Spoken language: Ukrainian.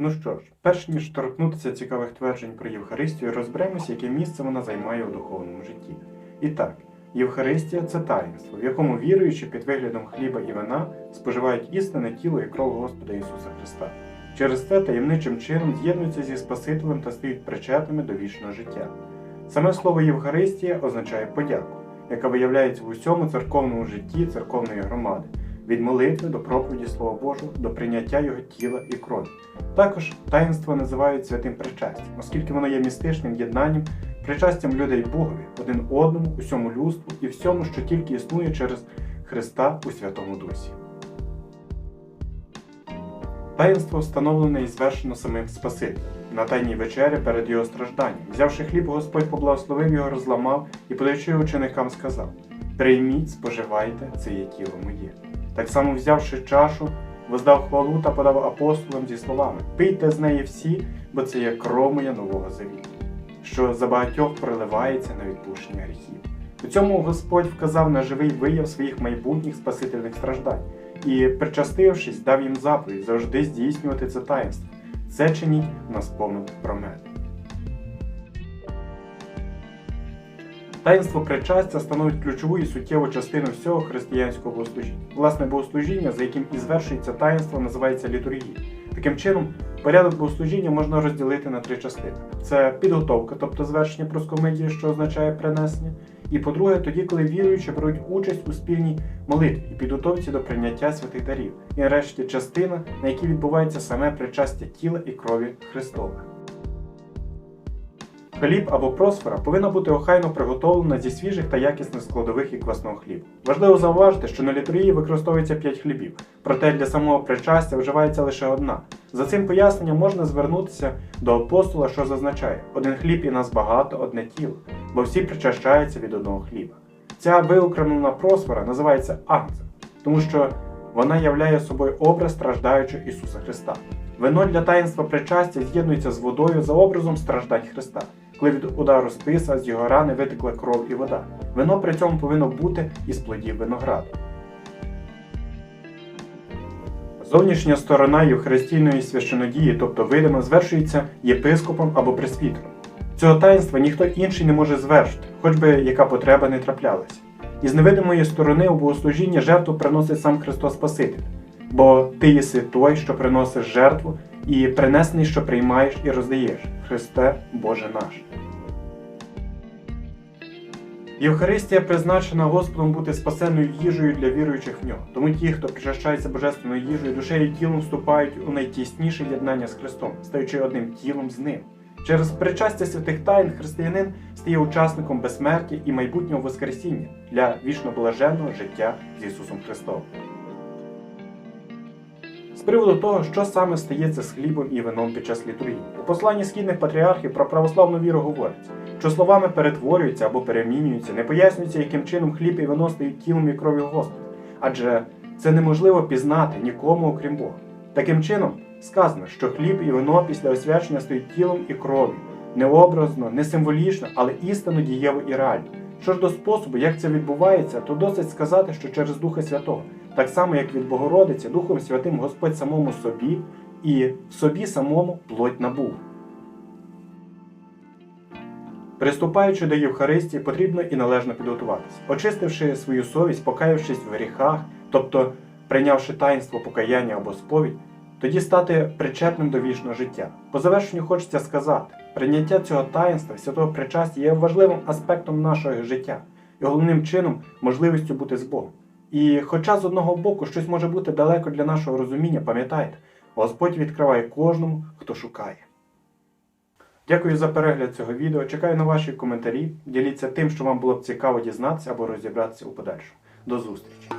Ну що ж, перш ніж торкнутися цікавих тверджень про Євхаристію, розберемося, яке місце вона займає у духовному житті. І так, Євхаристія це таїнство, в якому віруючи під виглядом хліба і вина споживають істинне тіло і кров Господа Ісуса Христа. Через це таємничим чином з'єднуються зі Спасителем та стають причетними до вічного життя. Саме слово Євхаристія означає подяку, яка виявляється в усьому церковному житті церковної громади, від молитви до проповіді Слова Божого, до прийняття його тіла і крові. Також таїнство називають святим причастям, оскільки воно є містичним єднанням, причастям людей Богові, один одному, усьому людству і всьому, що тільки існує через Христа у Святому Дусі. Таїнство встановлене і звершено самим Спасителем. На тайній вечері перед його стражданням. Взявши хліб, Господь поблагословив його, розламав і, подаючи ученикам, сказав: Прийміть, споживайте, це є тіло моє. Так само, взявши чашу, воздав хвалу та подав апостолам зі словами: Пийте з неї всі, бо це є кров моя нового завіту, що за багатьох проливається на відпущення гріхів. У цьому Господь вказав на живий вияв своїх майбутніх спасительних страждань і, причастившись, дав їм заповідь завжди здійснювати це таїнство. Це чиніть на спомин про мене. Таїнство причастя становить ключову і суттєву частину всього християнського богослужіння. Власне богослужіння, за яким і звершується таїнство, називається літургія. Таким чином, порядок богослужіння можна розділити на три частини: це підготовка, тобто звершення проскомидії, що означає принесення. І по-друге, тоді, коли віруючі беруть участь у спільній молитві і підготовці до прийняття святих дарів, і нарешті частина, на якій відбувається саме причастя тіла і крові Христова. Хліб або просфора повинна бути охайно приготовлена зі свіжих та якісних складових і квасного хлібу. Важливо зауважити, що на літургії використовується 5 хлібів, проте для самого причастя вживається лише одна. За цим поясненням можна звернутися до апостола, що зазначає: один хліб і нас багато, одне тіло, бо всі причащаються від одного хліба. Ця виокремлена просфора називається агнцем, тому що вона являє собою образ страждаючого Ісуса Христа. Вино для таїнства причастя з'єднується з водою за образом страждань Христа, коли від удару списа з його рани витекла кров і вода. Вино при цьому повинно бути із плодів винограду. Зовнішня сторона Євхаристійної священодії, тобто видима, звершується єпископом або пресвітером. Цього таїнства ніхто інший не може звершити, хоч би яка потреба не траплялася. Із невидимої сторони у богослужінні жертву приносить сам Христос Спаситель, бо ти єси той, що приносиш жертву, і принесений, що приймаєш і роздаєш. Христе Боже наш. Євхаристія призначена Господом бути спасенною їжею для віруючих в нього. Тому ті, хто причащається божественною їжею, душею і тілом вступають у найтісніше єднання з Христом, стаючи одним тілом з ним. Через причастя святих тайн християнин стає учасником безсмертя і майбутнього Воскресіння для вічно блаженного життя з Ісусом Христом. З приводу того, що саме стається з хлібом і вином під час літургії. У посланні східних патріархів про православну віру говориться, що словами перетворюються або перемінюються, не пояснюється, яким чином хліб і вино стають тілом і кров'ю Господа. Адже це неможливо пізнати нікому, окрім Бога. Таким чином, сказано, що хліб і вино після освячення стають тілом і кров'ю, не образно, не символічно, але істинно дієво і реально. Що ж до способу, як це відбувається, то досить сказати, що через Духа Святого, так само як від Богородиці, Духом Святим Господь самому собі і в собі самому плоть набув. Приступаючи до Євхаристії, потрібно і належно підготуватися, очистивши свою совість, покаявшись в гріхах, тобто прийнявши таїнство покаяння або сповідь, тоді стати причетним до вічного життя. По завершенню хочеться сказати, прийняття цього таїнства, святого причастя є важливим аспектом нашого життя і головним чином можливістю бути з Богом. І хоча з одного боку щось може бути далеко для нашого розуміння, пам'ятайте, Господь відкриває кожному, хто шукає. Дякую за перегляд цього відео. Чекаю на ваші коментарі. Діліться тим, що вам було б цікаво дізнатися або розібратися у подальшому. До зустрічі!